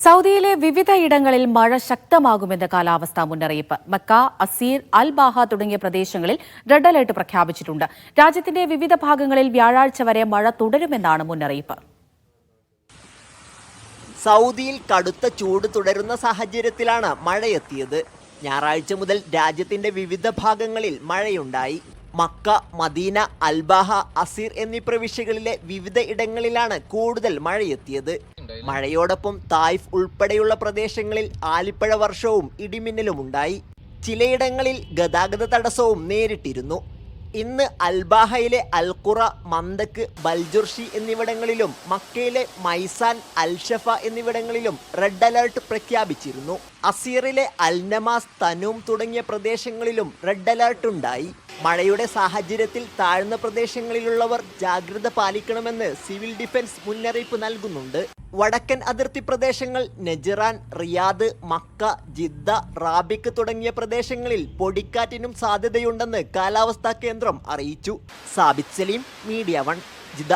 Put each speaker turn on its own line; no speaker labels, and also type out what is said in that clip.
സൗദിയിലെ വിവിധ ഇടങ്ങളിൽ മഴ ശക്തമാകുമെന്ന് കാലാവസ്ഥാ മുന്നറിയിപ്പ്. മക്ക അസീർ അൽ ബാഹ തുടങ്ങിയ പ്രദേശങ്ങളിൽ റെഡ് അലർട്ട് പ്രഖ്യാപിച്ചിട്ടുണ്ട്. രാജ്യത്തിന്റെ വിവിധ ഭാഗങ്ങളിൽ വ്യാഴാഴ്ച വരെ മഴ തുടരുമെന്നാണ് മുന്നറിയിപ്പ്.
സൗദിയിൽ കടുത്ത ചൂട് തുടരുന്ന സാഹചര്യത്തിലാണ് മഴയെത്തിയത്. ഞായറാഴ്ച മുതൽ രാജ്യത്തിന്റെ വിവിധ ഭാഗങ്ങളിൽ മഴയുണ്ടായി. Mecca Medina Al Baha Asir എന്നീ പ്രവിശ്യകളിലെ വിവിധ ഇടങ്ങളിലാണ് കൂടുതൽ മഴയെത്തിയത്. മഴയോടൊപ്പം തായ്ഫ് ഉൾപ്പെടെയുള്ള പ്രദേശങ്ങളിൽ ആലിപ്പഴ വർഷവും ഇടിമിന്നലും ഉണ്ടായി. ചിലയിടങ്ങളിൽ ഗതാഗത തടസ്സവും നേരിട്ടിരുന്നു. ഇന്ന് അൽബാഹയിലെ അൽഖുറ മന്ദക്ക് ബൽജുർഷി എന്നിവിടങ്ങളിലും മക്കയിലെ മൈസാൻ അൽഷഫ എന്നിവിടങ്ങളിലും റെഡ് അലർട്ട് പ്രഖ്യാപിച്ചിരുന്നു. അസീറിലെ അൽനമാസ് തനൂം തുടങ്ങിയ പ്രദേശങ്ങളിലും റെഡ് അലർട്ട് ഉണ്ടായി. മഴയുടെ സാഹചര്യത്തിൽ താഴ്ന്ന പ്രദേശങ്ങളിലുള്ളവർ ജാഗ്രത പാലിക്കണമെന്ന് സിവിൽ ഡിഫൻസ് മുന്നറിയിപ്പ് നൽകുന്നുണ്ട്. വടക്കൻ അതിർത്തി പ്രദേശങ്ങൾ Najran Riyadh Mecca Jeddah Rabigh തുടങ്ങിയ പ്രദേശങ്ങളിൽ പൊടിക്കാറ്റിനും സാധ്യതയുണ്ടെന്ന് കാലാവസ്ഥാ കേന്ദ്രം അറിയിച്ചു. Sabith Saleem media one Jeddah.